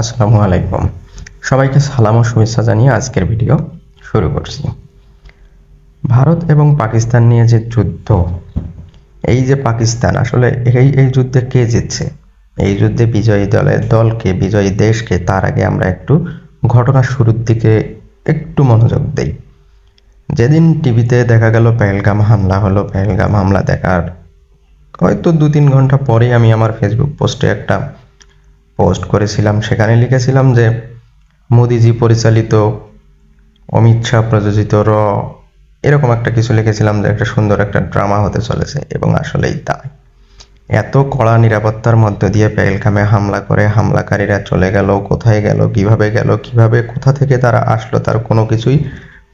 আসসালামু আলাইকুম। সবাইকে সালাম ও শুভেচ্ছা জানিয়ে আজকের ভিডিও শুরু করছি। ভারত এবং পাকিস্তান নিয়ে যে যুদ্ধ, এই যে পাকিস্তান, আসলে এই এই যুদ্ধে কে জিতছে? এই যুদ্ধে বিজয়ী দলের দলকে, বিজয়ী দেশকে, তার আগে আমরা একটু ঘটনার শুরুর দিকে একটু মনোযোগ দেই। যেদিন টিভিতে দেখা গেল পেহেলগাম হামলা হলো, পেহেলগাম হামলা দেখার হয়তো দু তিন ঘণ্টা পরেই আমি আমার ফেসবুক পোস্টে একটা পোস্ট করেছিলাম, সেখানে লিখেছিলাম যে, মোদিজি পরিচালিত অমিত শাহ প্রযোজিত র এরকম একটা কিছু লিখেছিলাম যে, একটা সুন্দর একটা ড্রামা হতে চলেছে, এবং আসলেই তাই। এত কড়া নিরাপত্তার মধ্য দিয়ে পেহেলগামে হামলা করে, হামলাকারীরা চলে গেল, কোথায় গেল, কীভাবে গেল, কীভাবে কোথা থেকে তারা আসলো, তার কোনো কিছুই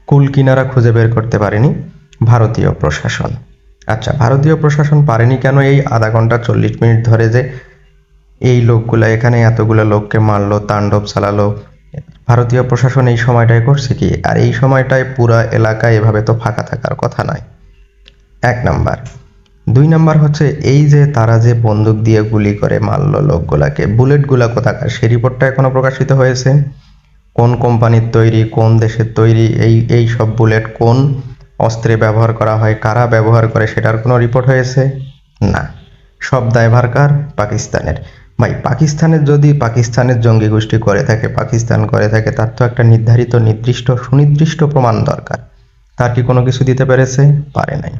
কুল কিনারা খুঁজে বের করতে পারেনি ভারতীয় প্রশাসন। আচ্ছা ভারতীয় প্রশাসন পারেনি কেন এই আধা ঘণ্টা চল্লিশ মিনিট ধরে যে এই লোকগুলা, এখানে এতগুলো লোককে মারলো, তাণ্ডব চালালো। ভারতীয় প্রশাসন এই সময়টায় করছে কি? আর এই সময়টায় পুরা এলাকা এভাবে তো ফাঁকা থাকার কথা নয়। এক নাম্বার। দুই নাম্বার হচ্ছে, এই যে তারা যে বন্দুক দিয়ে গুলি করে মারলো লোকগুলাকে, বুলেটগুলা কোথাকার? সে রিপোর্টটা এখনও প্রকাশিত হয়েছে। কোন কোম্পানির তৈরি, কোন দেশের তৈরি, এই এই সব বুলেট কোন অস্ত্রে ব্যবহার করা হয়, কারা ব্যবহার করে, সেটার কোনো রিপোর্ট হয়েছে? না। সব দায়ভার কার? পাকিস্তানের। ভাই, পাকিস্তানের যদি পাকিস্তানের জঙ্গি গোষ্ঠী করে থাকে, পাকিস্তান করে থাকে, তার তো একটা নির্ধারিত, নির্দিষ্ট, সুনির্দিষ্ট প্রমাণ দরকার। তার কি কোনো কিছু দিতে পেরেছে? পারে নাই।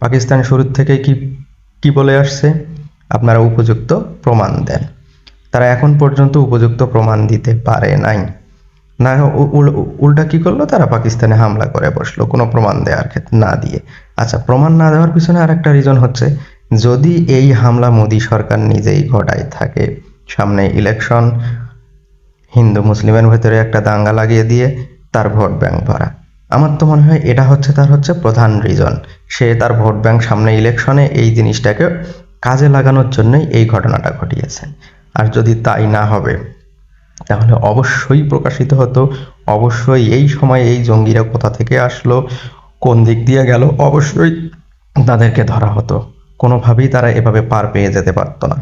পাকিস্তান শুরুর থেকে কি কি বলে আসছে? আপনারা উপযুক্ত প্রমাণ দেন। তারা এখন পর্যন্ত উপযুক্ত প্রমাণ দিতে পারে নাই। না উল্টা কি করল? তারা পাকিস্তানে হামলা করে বসল, কোনো প্রমাণ দেওয়ার ক্ষেত্রে না দিয়ে। আচ্ছা প্রমাণ না দেওয়ার পিছনে আর একটা রিজন হচ্ছে যদি এই হামলা মোদী সরকার নিজেই ঘটায় থাকে, সামনে ইলেকশন হিন্দু মুসলিমের ভেতরে একটা দাঙ্গা লাগিয়ে দিয়ে তার ভোট ব্যাংক ভরা। আমার তো মনে হয় এটা হচ্ছে তার হচ্ছে প্রধান রিজন সে তার ভোট ব্যাংক সামনে ইলেকশনে এই জিনিসটাকে কাজে লাগানোর জন্যই এই ঘটনাটা ঘটিয়েছেন আর যদি তাই না হবে, তাহলে অবশ্যই প্রকাশিত হতো, অবশ্যই এই সময় এই জঙ্গিরা কোথা থেকে আসলো, কোন দিক দিয়ে গেল, অবশ্যই তাদেরকে ধরা হতো। কোনোভাবেই তারা এভাবে পার পেয়ে যেতে পারতো না।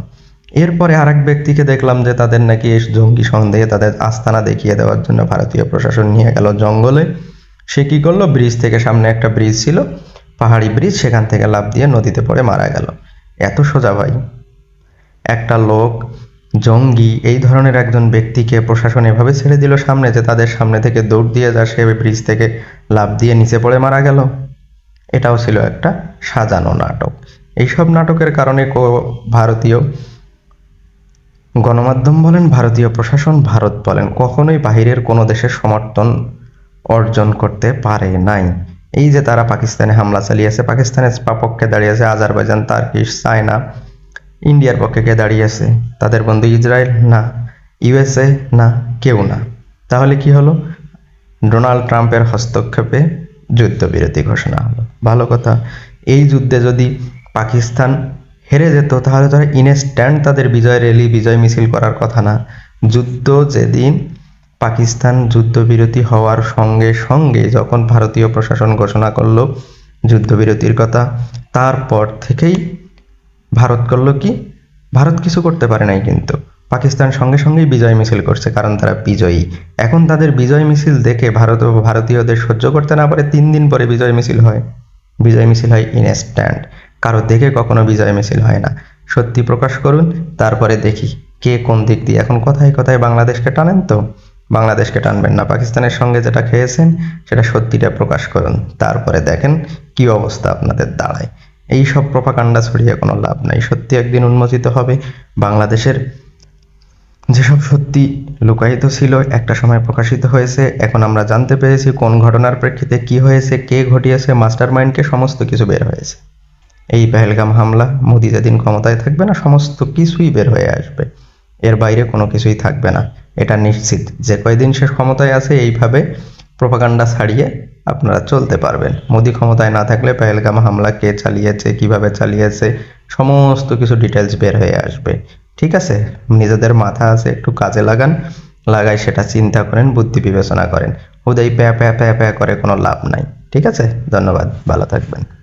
এরপরে আরেক ব্যক্তিকে দেখলাম যে তাদের নাকি এই জঙ্গি সন্দেহে তাদের আস্তানা দেখিয়ে দেওয়ার জন্য ভারতীয় প্রশাসন নিয়ে গেল জঙ্গলে। সে কি করল? ব্রিজ থেকে সামনে একটা ব্রিজ ছিল। পাহাড়ি ব্রিজ, সেখান থেকে লাফ দিয়ে নদীতে পড়ে মারা গেল। এত সোজা ভাই। একটা লোক, জঙ্গি, এই ধরনের একজন ব্যক্তিকে প্রশাসন এভাবে ছেড়ে দিল সামনে যে তাদের সামনে থেকে দৌড় দিয়ে যা সে ব্রিজ থেকে লাফ দিয়ে নিচে পড়ে মারা গেল। এটাও ছিল একটা সাজানো নাটক। এইসব নাটকের কারণে ভারতীয় গণমাধ্যম বলেন, ভারতীয় প্রশাসন, ভারত বলেন, কখনোই বাহিরের কোনো দেশের সমর্থন অর্জন করতে পারে নাই। এই যে তারা পাকিস্তানে হামলা চালিয়েছে পাকিস্তানের পক্ষে দাঁড়িয়েছে, আজারবাইজান, তার্কিশ, চায়না, ইন্ডিয়ার পক্ষে কে দাঁড়িয়েছে, তাদের বন্ধু ইসরায়েল না, ইউএসএ না, কেউ না। তাহলে কি হলো? ডোনাল্ড ট্রাম্পের হস্তক্ষেপে যুদ্ধবিরতি ঘোষণা হলো। ভালো কথা, এই যুদ্ধে যদি পাকিস্তান হেরে যেত, তাহলে তারা ইনস্ট্যান্ট তাদের বিজয় র্যালি বিজয় মিছিল করার কথা না। যুদ্ধ যেদিন পাকিস্তান যুদ্ধবিরতি হওয়ার সঙ্গে সঙ্গে যখন ভারতীয় প্রশাসন ঘোষণা করল যুদ্ধবিরতির কথা, তারপর থেকেই ভারত করল কি? ভারত কিছু করতে পারে নাই কিন্তু। পাকিস্তান সঙ্গে সঙ্গেই বিজয় মিছিল করছে, কারণ তারা বিজয়ী। এখন তাদের বিজয় মিছিল দেখে ভারত ও ভারতীয়দের সহ্য করতে না পারে, তিন দিন পরে বিজয় মিছিল হয়। বিজয় মিছিল হয় ইনস্ট্যান্ট। কারও দেখে কখনো বিজয় মিছিল হয় না। সত্যি প্রকাশ করুন, তারপরে দেখি কে কোন দিক দিয়ে। এখন কথায় কথায় বাংলাদেশকে টানেন তো? বাংলাদেশকে টানবেন না। পাকিস্তানের সঙ্গে যেটা খেয়েছেন, সেটা সত্যিটা প্রকাশ করুন। তারপরে দেখেন কি অবস্থা আপনাদের দাঁড়ায়। এই সব প্রপাকাণ্ডা ছড়িয়ে কোনো লাভ নাই। সত্যি একদিন উন্মোচিত হবে। বাংলাদেশের যেসব সত্যি লুকায়িত ছিল, একটা সময় প্রকাশিত হয়েছে। এখন আমরা জানতে পেরেছি কোন ঘটনার প্রেক্ষিতে কি হয়েছে, কে ঘটিয়েছে মাস্টার মাইন্ডকে সমস্ত কিছু বের হয়েছে। এই পেহেলগাম হামলা মোদি যেদিন ক্ষমতায় থাকবে না, সমস্ত কিছুই বের হয়ে আসবে। এর বাইরে কোনো কিছুই থাকবে না। এটা নিশ্চিত। যে কয়দিন সে ক্ষমতায় আছে, এইভাবে প্রপাগান্ডা ছাড়িয়ে আপনারা চলতে পারবেন। মোদি ক্ষমতায় না থাকলে পেহেলগাম হামলা কে চালিয়েছে, কীভাবে চালিয়েছে, সমস্ত কিছু ডিটেলস বের হয়ে আসবে। ঠিক আছে? নিজেদের মাথা আছে, একটু কাজে লাগান। লাগাই সেটা চিন্তা করেন, বুদ্ধি বিবেচনা করেন। হুদাই প্যা প্যা প্যা প্যা করে কোনো লাভ নাই। ঠিক আছে? ধন্যবাদ। ভালো থাকবেন।